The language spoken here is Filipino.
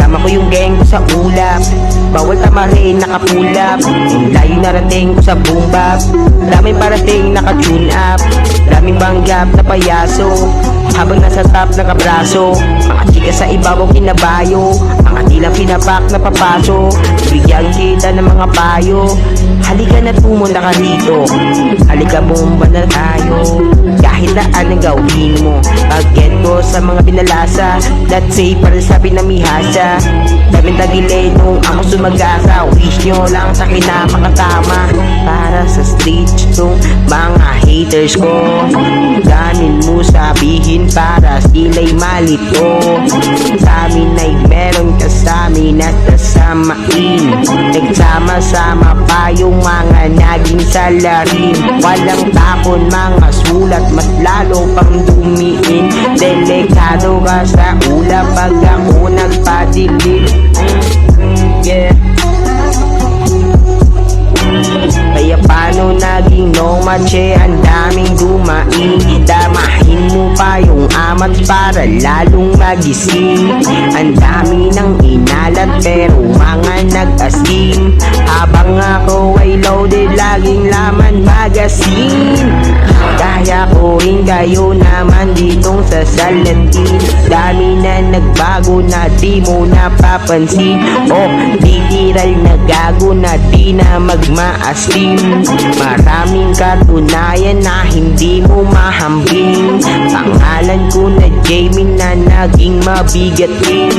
Kasama ko yung gang ko sa ulap. Bawal tamarin, nakapulap. Layo narating ko sa boom bap. Daming parating, naka-tune up. Daming banggap na payaso. Habang nasa top nakabraso. Mga chika sa ibabaw kinabayo. Mga tila pinapak na papaso Bigyan kita ng mga payo. Halika na pumunta ka rito Halika bomba na tayo. Kahit na anong gawin mo ko sa mga binalasa. Let's say para sa pinamihasa Daming tagilay nung ako sumagasa. Wish nyo lang sa akin na makatama. Para sa streets nung mga haters ko. Ganin mo sabihin para sila'y malito. Sa amin ay meron ka sa amin at kasamain. Nagsama-sama pa yung mga naging salarin Walang tapon lalo pang dumiin. Delikado ka sa ulap pag ako nagpadilim. Yeah. Kaya paano naging no mache Ang daming dumaing Damahin mo pa yung amat para lalong magising. Ang dami ng inalat pero mga nag-asim Habang ako ay loaded laging laman rin kayo naman ditong sa salatin Dami na nagbago na di mo napapansin. Oh, literal na gago na di na magmaasim Maraming katunayan na hindi mo mahambing. Pangalan ko na Jamie na naging mabigat din